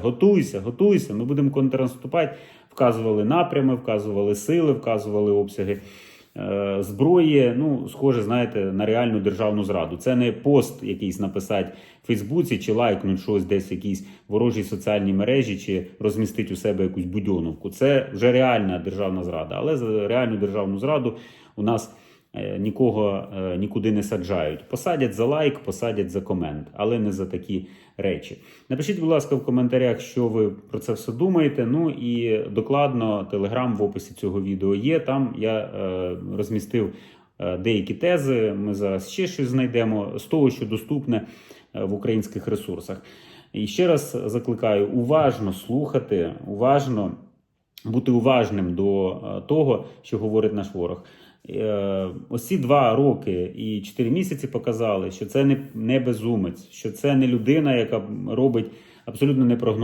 Готуйся, готуйся, ми будемо контрнаступати. Вказували напрями, вказували сили, вказували обсяги е, зброї. Ну, схоже, знаєте, на реальну державну зраду. Це не пост якийсь написати в Фейсбуці чи лайкнуть щось десь в якійсь ворожій соціальній мережі, чи розмістити у себе якусь будьоновку. Це вже реальна державна зрада. Але за реальну державну зраду у нас нікого е, нікуди не саджають. Посадять за лайк, посадять за комент, але не за такі речі. Напишіть, будь ласка, в коментарях, що ви про це все думаєте. Ну і докладно телеграм в описі цього відео є. Там я е, розмістив е, деякі тези. Ми зараз ще щось знайдемо з того, що доступне е, в українських ресурсах. І ще раз закликаю уважно слухати, уважно бути уважним до е, того, що говорить наш ворог. Е, Ось ці два роки і чотири місяці показали, що це не, безумець, що це не людина, яка робить абсолютно непрогнозовані